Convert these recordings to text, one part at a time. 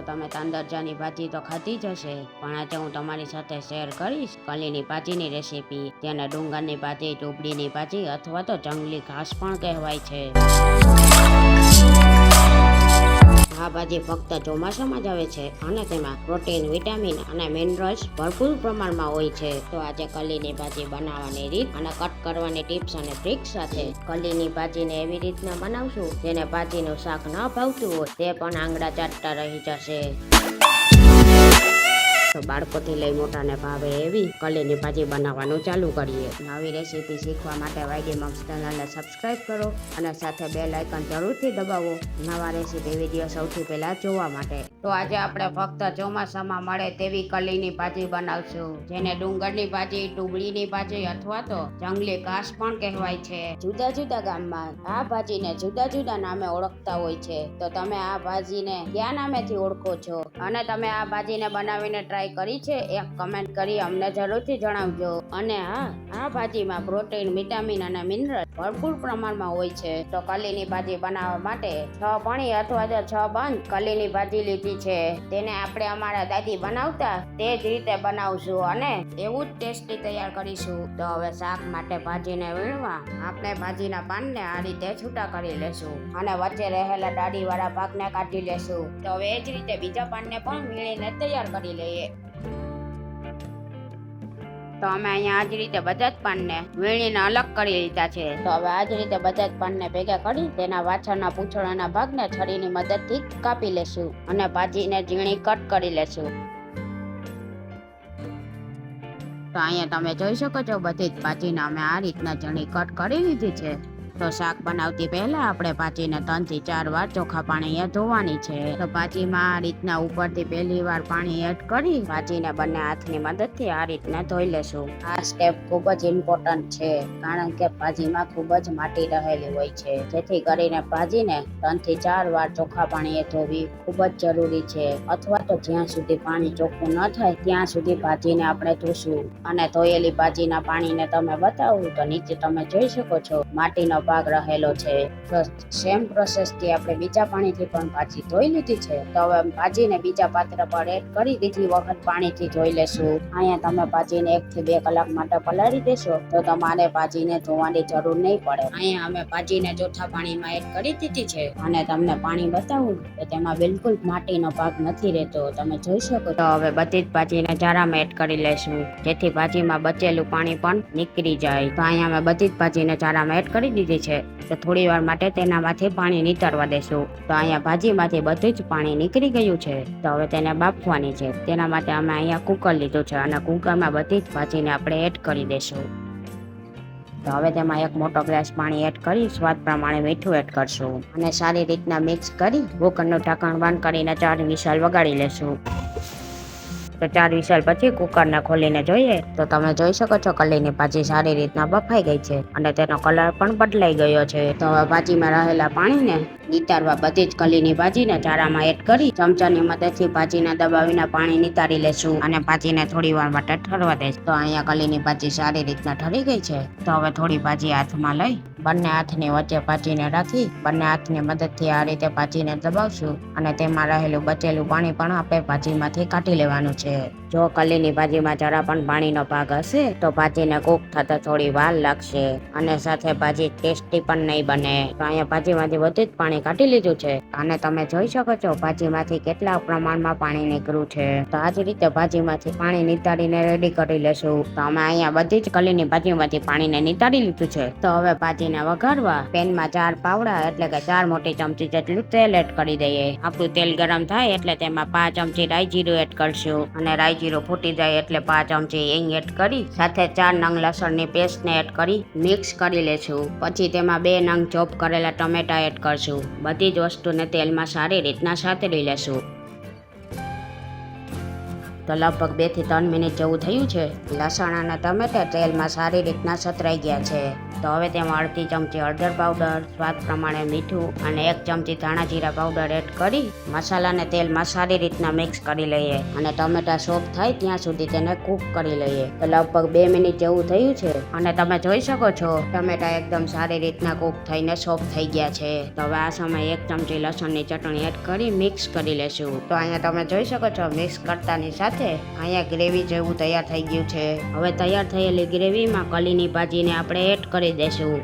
તો તમે તાંદરજાની ભાજી તો ખાધી જ હશે. પણ આજે હું તમારી સાથે શેર કરીશ કલીની ભાજીની રેસીપી તેને ડુંગરની ભાજી ટુબડીની ભાજી અથવા તો જંગલી ઘાસ પણ કહેવાય છે. આ ભાજી ફક્ત ચોમાસામાં જ આવે છે અને તેમાં પ્રોટીન, વિટામિન અને મિનરલ્સ ભરપૂર પ્રમાણમાં હોય છે. તો આજે કલીની ભાજી બનાવવાની રીત અને કટ કરવાની ટિપ્સ અને ટ્રિક્સ સાથે કલીની ભાજીને એવી રીતના બનાવશું જેને ભાજીનું શાક ન ભાવતું હોય, તે પણ આંગળા ચાટતા રહી જશે. બાળકોથી લઈ મોટાને ભાવે એવી કલીની ભાજી બનાવવાનું ચાલુ કરીએ. નવી રેસીપી શીખવા માટે વાયડી મમ્સ ચેનલને સબસ્ક્રાઇબ કરો અને સાથે બે લાઇકન જરૂરથી દબાવો. નવા રેસીપી વીડિયો સૌથી પહેલા જોવા માટે. તો આજે આપણે ફક્ત ચોમાસામાં મળે તેવી કલીની ભાજી બનાવશું, જેને ડુંગરની ભાજી, ડુંગળીની ભાજી અથવા તો જંગલી ઘાસ પણ કહેવાય છે. જુદા જુદા ગામમાં આ ભાજીને જુદા જુદા નામે ઓળખતા હોય છે. તો તમે આ ભાજીને કયા નામેથી ઓળખો છો? અને તમે આ ભાજીને બનાવીને ટ્રાય કરી છે, એક કમેન્ટ કરી અમને જરૂરથી જણાવજો. અને હા, આ ભાજીમાં પ્રોટીન વિટામિન અને મિનરલ ભરપૂર પ્રમાણમાં હોય છે. તો કલીની ભાજી બનાવવા માટે છ પણી અથવા તો છ બંધ કલીની ભાજી લીધી છે. તેને આપણે અમારા દાદી બનાવતા તે જ રીતે બનાવશું અને એવું જ ટેસ્ટી તૈયાર કરીશું. તો હવે શાક માટે ભાજીને વીણવા આપણે ભાજીના પાનને આ રીતે છૂટા કરી લેશું. અને વચ્ચે રહેલા દાઢીવાળા ભાગને કાઢી લેશું. તો હવે એ જ રીતે બીજા પાનને પણ વીણીને તૈયાર કરી લઈએ. તો અમે અહીંયા આ જ રીતે બધા જ પાનને વીણીને અલગ કરી લીધા છે. તો હવે આ જ રીતે બધા જ પાનને ભેગા કરી તેના વાછળના પૂંછડાના ભાગને છરીની મદદથી કાપી લેશું અને ભાજીને ઝીણી કટ કરી લેશું. તો અહીંયા તમે જોઈ શકો છો બધી જ ભાજીને અમે આ રીતના ઝીણી કટ કરી લીધી છે. તો શાક બનાવતી પહેલા આપણે ભાજીને ત્રણથી ચાર વાર ચોખા પાણીએ ધોવાની છે. તો ભાજીમાં આ રીતના ઉપરથી પહેલી વાર પાણી એડ કરી ભાજીને બંને હાથની મદદથી આ રીતના ધોઈ લેશું. આ સ્ટેપ ખૂબ જ ઇમ્પોર્ટન્ટ છે, કારણ કે ભાજીમાં ખૂબ જ માટી રહેલી હોય છે. જેથી કરીને ભાજીને ત્રણથી ચાર વાર ચોખા પાણીએ ધોવી ખૂબ જ જરૂરી છે. અથવા તો જ્યાં સુધી પાણી ચોખ્ખું ન થાય, ત્યાં સુધી ભાજીને આપણે ધોશું. અને ધોયેલી ભાજીના પાણીને તમે બતાવું તો નીચે તમે જોઈ શકો છો, માટીનો ભાગ રહેલો છે. સેમ પ્રોસેસથી આપણે બીજા પાણીથી પણ ભાજી ધોઈ લીધી છે. તો હવે ભાજીને બીજા પાત્ર પર એડ કરી દીધી વખત પાણીથી ધોઈ લેશું. અહીંયા તમે ભાજીને એક થી બે કલાક માટે પલાળી દેશો. તો તમારે ભાજીને ધોવાની જરૂર નહીં પડે. અહીંયા અમે ભાજીને ચોથા પાણીમાં એડ કરી દીધી છે. અને તમને પાણી બતાવું તો તેમાં બિલકુલ માટીનો ભાગ નથી રહેતો. તમે જોઈ શકો તો હવે બધી જ ભાજીને જારામાં એડ કરી લેશું. જેથી ભાજીમાં બચેલું પાણી પણ નીકળી જાય. તો અહીંયા અમે બધી જ ભાજીને ચારામાં એડ કરી દીધી છે. તો થોડી વાર માટે તેનામાંથી પાણી નીતરવા દેશું. તો અહીંયા ભાજીમાંથી બધું જ પાણી નીકળી ગયું છે. તો હવે તેને બાફવાની છે. તેના માટે અમે અહીંયા કુકર લીધું છે અને કુકરમાં બધી જ ભાજીને આપણે એડ કરી દેશું. તો હવે તેમાં એક મોટો ગ્લાસ પાણી એડ કરી સ્વાદ પ્રમાણે મીઠું એડ કરશું. અને સારી રીતના મિક્સ કરી કુકરનું ઢાંકણ બંધ કરીને ચાર વિશાલ વગાડી લેશું. તો ચાર વિસલ પછી કુકરને ખોલીને જોઈએ. તો તમે જોઈ શકો છો કલીની ભાજી સારી રીતના બફાઈ ગઈ છે અને તેનો કલર પણ બદલાઈ ગયો છે. તો હવે ભાજીમાં રહેલા પાણીને નિતારવા બધી જ કલીની ભાજીને ચારામાં એડ કરી ચમચાની મદદથી ભાજીને દબાવીને પાણી નિતારી લેશું અને ભાજીને થોડી વાર માટે ઠરવા દઈશું. તો અહીંયા કલીની ભાજી સારી રીતના ઠરી ગઈ છે. તો હવે થોડી ભાજી હાથમાં લઈ બંને હાથની વચ્ચે ભાજીને રાખી બંને હાથની મદદથી આ રીતે ભાજીને દબાવશું અને તેમાં રહેલું બચેલું પાણી પણ આપણે ભાજીમાંથી કાઢી લેવાનું છે. yeah. જો કલીની ભાજીમાં જરા પણ પાણીનો ભાગ હશે, તો ભાજીને કૂક થતા થોડી વાર લાગશે. અને સાથે ભાજી ટેસ્ટી પણ નહીં બને. તો અહીંયા ભાજીમાંથી બધું જ પાણી કાઢી લીધું છે. અને તમે જોઈ શકો છો, ભાજીમાંથી કેટલા પ્રમાણમાં પાણી નીકળ્યું છે. તો આ જ રીતે ભાજીમાંથી પાણી નીતાડીને રેડી કરી લેશું. તો અમે અહીંયા બધી જ કલીની ભાજીમાંથી પાણીને નીતાડી લીધું છે. તો હવે ભાજીને વઘારવા પેનમાં ચાર પાવડા, એટલે કે ચાર મોટી ચમચી જેટલું તેલ એડ કરી દઈએ. આપણું તેલ ગરમ થાય એટલે તેમાં પાંચ ચમચી રાઈ જીરું એડ કરશું. અને રાઈ જીરું ફૂટી જાય એટલે પાંચ ચમચી હિંગ એડ કરી, સાથે ચાર નંગ લસણની પેસ્ટને એડ કરી મિક્સ કરી લેશું. પછી તેમાં બે નંગ ચોપ કરેલા ટમેટા એડ કરશું. બધી જ વસ્તુને તેલમાં સારી રીતના સાતરી લેશું. તો લગભગ બેથી ત્રણ મિનિટ જેવું થયું છે. લસણ અને ટમેટા તેલમાં સારી રીતના સતરાઈ ગયા છે. તો હવે તેમાં અડધી ચમચી હળદર પાવડર સ્વાદ પ્રમાણે મીઠું અને એક ચમચી ધાણા જીરા પાવડર એડ કરી મસાલાને તેલમાં સારી રીતના મિક્સ કરી લઈએ અને ટમેટા સોફ્ટ થાય ત્યાં સુધી તેને કૂક કરી લઈએ. તો લગભગ બે મિનિટ જેવું થયું છે અને તમે જોઈ શકો છો, ટમેટા એકદમ સારી રીતના કૂક થઈને સોફ્ટ થઈ ગયા છે. તો હવે આ સમયે એક ચમચી લસણની ચટણી એડ કરી મિક્સ કરી લેશું. તો અહીંયા તમે જોઈ શકો છો મિક્સ કરતાની સાથે અહીંયા ગ્રેવી જેવું તૈયાર થઈ ગયું છે. હવે તૈયાર થયેલી ગ્રેવીમાં કલીની ભાજીને આપણે એડ કરી દેશું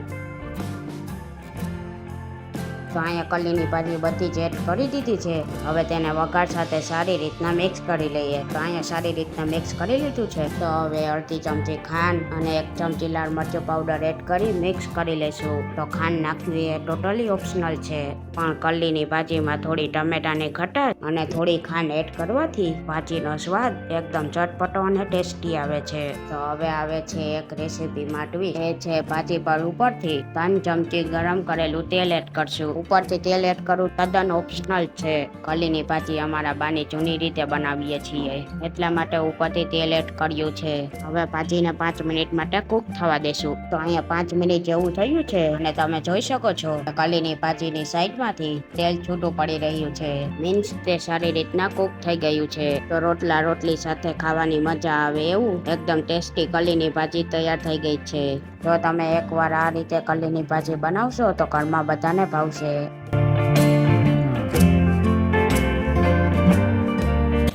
તો અહીંયા કલીની ભાજી બધી જ એડ કરી દીધી છે. હવે તેને વઘાર સાથે સારી રીતના મિક્સ કરી લઈએ. તો અહીંયા સારી રીતના મિક્સ કરી લીધું છે. તો હવે અડધી ચમચી ખાંડ અને એક ચમચી લાલ મરચું પાવડર એડ કરી મિક્સ કરી લઈશું. તો ખાંડ નાખવી એ ટોટલી ઓપ્શનલ છે. પણ કલીની ભાજીમાં થોડી ટમેટાની ખટાશ અને થોડી ખાંડ એડ કરવાથી ભાજીનો સ્વાદ એકદમ ચટપટો અને ટેસ્ટી આવે છે. તો હવે આવે છે એક રેસીપી માટવી. એ છે ભાજી પર ઉપરથી ત્રણ ચમચી ગરમ કરેલું તેલ એડ કરશું. ઉપરથી તેલ એડ કરવું તદ્દન ઓપ્શનલ છે. કલીની ભાજી અમારા બાની જૂની રીતે બનાવીએ છીએ. એટલા માટે ઉપરથી તેલ એડ કર્યું છે. હવે ભાજીને પાંચ મિનિટ માટે કૂક થવા દેશું. તો અહીંયા પાંચ મિનિટ જેવું થયું છે અને તમે જોઈ શકો છો કલીની ભાજીની સાઈડમાંથી તેલ છૂટું પડી રહ્યું છે. મીન્સ તે સારી રીતના કૂક થઈ ગયું છે. તો રોટલા રોટલી સાથે ખાવાની મજા આવે એવું? એકદમ ટેસ્ટી કલીની ભાજી તૈયાર થઈ ગઈ છે. જો તમે એકવાર આ રીતે કલીની ભાજી બનાવશો તો ઘરમાં બધાને ભાવશે.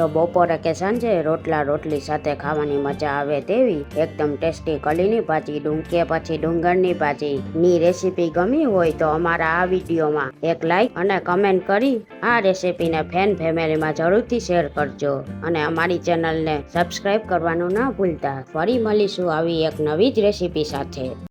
તો બપોરે કે સાંજે રોટલા રોટલી સાથે ખાવાની મજા આવે તેવી એકદમ ટેસ્ટી કલીની ભાજી, ડુંકે પછી ડુંગળની ભાજી. ની રેસીપી ગમી હોય તો અમારા આ વિડીયોમાં એક લાઈક અને કમેન્ટ કરી આ રેસીપીને ફેન ફેમિલીમાં જરૂરથી શેર કરજો. અને અમારી ચેનલને સબસ્ક્રાઈબ કરવાનું ના ભૂલતા. ફરી મળીશું આવી એક નવી જ રેસીપી સાથે.